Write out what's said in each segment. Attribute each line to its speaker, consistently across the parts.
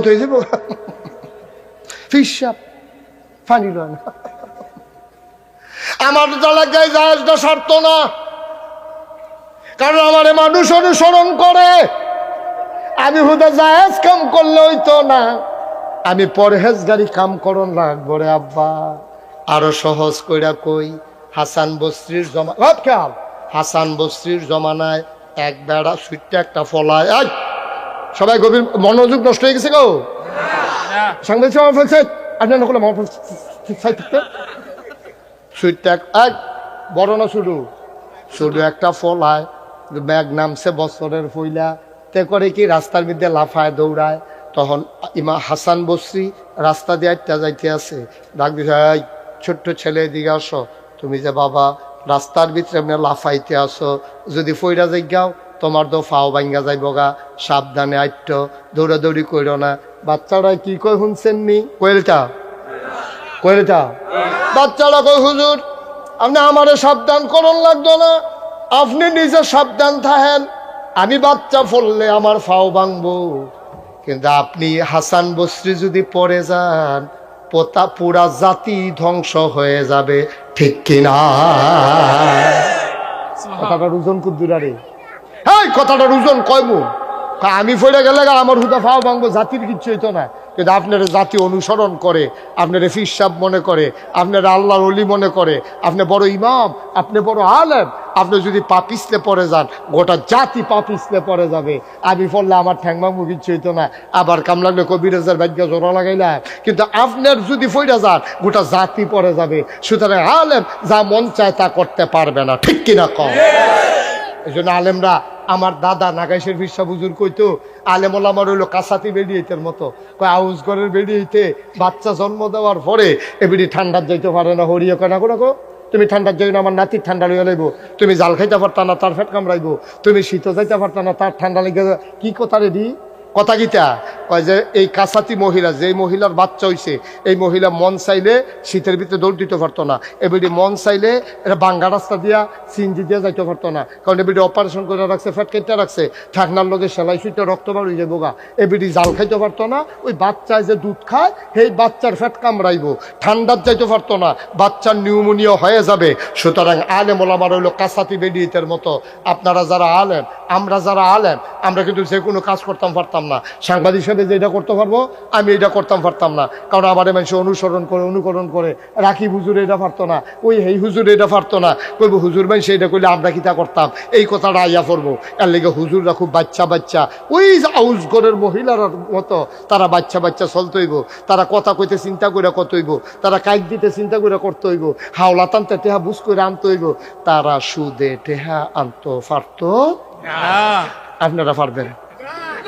Speaker 1: বেয়াদত হয়ে যাব ফিসাব পানি লয় না আমার জায়গায় জাহাজটা সারত না। কারণ আমার মানুষ অনুসরণ করে। আমি হুদা জাহাজ কাম করলে হইতো না। আমি পরহেজগারি কাম করন লাগবো রে আব্বা। আরও সহজ কইরা কই, হাসান বস্ত্রীর জমা খেয়াল। হাসান বস্ত্রীর জমানায় এক বেড়া সুইটটা একটা ফলায়। সবাই গভীর মনোযোগ নষ্ট হয়ে গেছে গো। সুইটটা এক বড় না শুধু একটা ফলায় ব্যাগ নামছে বছরের তে করে কি রাস্তার মধ্যে লাফায় দৌড়ায়। তখন ইমা হাসান বসরি রাস্তা দিয়ে যাইতে আছে ডাক ছোট্ট ছেলে, এদিকে আসো। তুমি যে বাবা, রাস্তার ভিতরে লাফাইতে আসো। যদি ফইরা যাইগাও তোমার তো ফাও ভাঙ্গা যাইব গা সাবধানে আইট দৌড়াদৌড়ি কইরো না। বাচ্চারা কি কই শুনছেন নি? কইলটা কইলটা বাচ্চারা কই হুজুর আপনি আমারে সাবধান করন লাগতো না। আপনি নিজে সাবধান থাকেন আমি বাচ্চা ফললে আমার ফাও ভাঙবো। কিন্তু আপনি হাসান বস্রি যদি পড়ে যান পোতা পুরা জাতি ধ্বংস হয়ে যাবে ঠিক কিনা? কথাটার ওজন কুদ্দুরারে। হ্যাঁ কথাটার ওজন কয় মন কয় আমি ফেরে গেলে আমার হুদা ফাও ভাঙবো, জাতির কিচ্ছু হইতো না। কিন্তু আপনার জাতি অনুসরণ করে, আপনার ফিসাব মনে করে, আপনার আল্লাহর অলি মনে করে, আপনি বড় ইমাম, আপনি বড় আলেম, আপনি যদি পা পিছলে পড়ে যান, গোটা জাতি পা পিছলে পড়ে যাবে। আমি পড়লে আমার ঠ্যাংমামু কিচ্ছু হইতো না। আবার কাম লাগলে কবিরাজার ভাগ্য জোড়া লাগাইলাম কিন্তু আপনার যদি ফইরা যান, গোটা জাতি পড়ে যাবে। সুতরাং আলেম যা মন চায় তা করতে পারবে না। ঠিক কিনা কম এই জন্য আলেমরা আমার দাদা নাগাইশের বিশ্বা বুজুর কইতো, আলেম আমার হইল কাসাতি বেরিয়েতের মতো। কয় আউস ঘরের বেরিয়েতে বাচ্চা জন্ম দেওয়ার পরে এবিডি ঠান্ডার যাইতে পারে না হরিয়ে কয়, না কোনো তুমি ঠান্ডার যাই না, আমার নাতি ঠান্ডা লইয়া লাইব। তুমি জাল খাইতে পারতা না, তার ফেট কামড়াইব। তুমি শীত যাইতে পারতা না, তার ঠান্ডা লেগে কি কথা রেডি কথা গীতা, কয় যে এই কাসাতি মহিলা যে মহিলার বাচ্চা হইছে, এই মহিলা মন চাইলে শীতের ভিতরে দৌড় দিতে পারতো না। এবিডি মন চাইলে এটা বাঙ্গা রাস্তা দিয়া সিনজি দিয়ে যাইতে পারতো না। কারণ এবিডি অপারেশন করে রাখছে, ফ্যাট কেটে রাখছে ঠাকনার লগে সেলাই সুইতে রক্ত বার হয়ে যাব গা। এবিডি জাল খাইতে পারতো না, ওই বাচ্চায় যে দুধ খায়, সেই বাচ্চার ফ্যাট কামড়াইব। ঠান্ডার যাইতে পারতো না, বাচ্চার নিউমোনিয়া হয়ে যাবে। সুতরাং আলেম ওলামার হইল কাসাতি বেডিয়েতের মতো। আপনারা যারা আলেম আমরা যারা আলেম, আমরা কিন্তু যে কোনো কাজ করতাম পারতাম না। সাংবাদিক হিসেবে যে এটা করতে পারব, আমি এটা করতাম পারতাম না। কারণ আমার মানুষ অনুসরণ করে, অনুকরণ করে, রাখি হুজুর, এটা পারতো না। ওই, হেই হুজুর, এটা পারতো না। কইব, হুজুর মানুষ এটা করলে আমরা কি কিতা করতাম? এই কথাটা আইয়া পড়ব। এর লেগে হুজুররা খুব বাচ্চা বাচ্চা। ওই আউস ঘরের মহিলার মতো, তারা বাচ্চা বাচ্চা চলতইব তারা কথা কইতে চিন্তা করে কতইব তারা কাইক দিতে চিন্তা করে করতে হইব? হাওলা টানতে টেহা বুঝ করে আনতে হইব? তারা সুদে টেহা আনতো পারতো আপনারা পারবেন।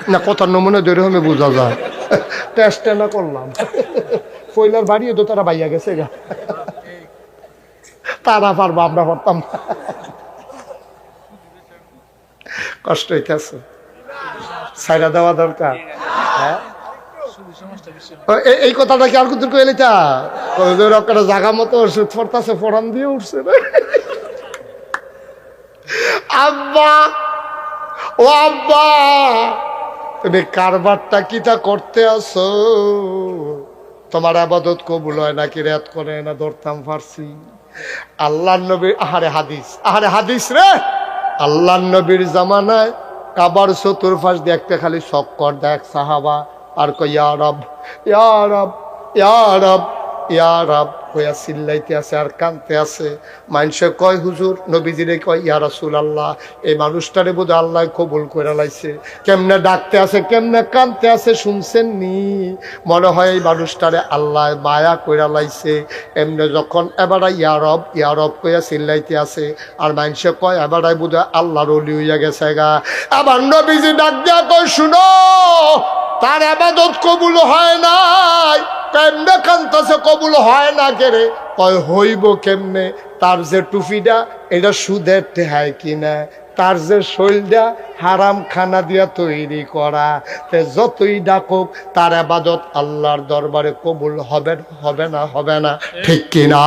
Speaker 1: না, কথার নমুনা ধরে হবে বোঝা যায়। টেস্ট না করলাম। ফয়লার বাড়িও তো তারা বাইয়া গেছে গা। তারা পারব, আমরা পারতাম। কষ্ট হইতেছে। সাইরা দেওয়া দরকার। হ্যাঁ? এই কথাটা কি আর কুতুর কয়ে লিতা একটা জায়গা মতো ওষুধ পড়তাছে, ফোড়ান দিয়ে উঠছে। আব্বা! ও আব্বা, তুমি কারবারটা কিটা করতে আসো তোমার আবাদত কবুল হয় নাকি? রেত করে না, ধরতাম ফার্সি। আল্লাহ নবী, আহারে হাদিস আহারে হাদিস রে! আল্লাহ নবীর জামানায় কাবার চতুর্ফাস দেখতে খালি চক্কর দেখ, সাহাবা। আর কই ইয়ারব ইয়ারব ইয়ারব ইয়ারব কইয়া চিল্লাইতে আছে আর কানতে আছে। মানুষে কয়, হুজুর, নবীজিরে কয়, ইয়া রাসূল আল্লাহ এই মানুষটারে বোধ আল্লাহ কবুল করে লাইছে। কেমনে ডাকতে আছে, কেমনে কানতে আছে শুনছেন নি? মনে হয় এই মানুষটারে আল্লাহ মায়া কইরা লাইছে। এমনি যখন এবারে ইয়ারব ইয়ারব কইয়া চিল্লাইতে আছে, আর মানুষে কয়, এবারে বোধ আল্লাহর অলি হইয়া গেছে গা। আবার নবীজি ডাক দিয়া কয়, শুনো, তার আবাদত কবুল হয় নাই। কেমনে কান্তাছে কবুল হয় না কেরে? কয়, হইব কেমনে? তার যে টুপিটা, এটা সুদের টেহায় কিনা? তার যে শৈলটা হারাম খানা দিয়া তৈরি করা। তে যতই ডাকুক, তার আবাদত আল্লাহর দরবারে কবুল হবে হবে না হবে না। ঠিক কিনা?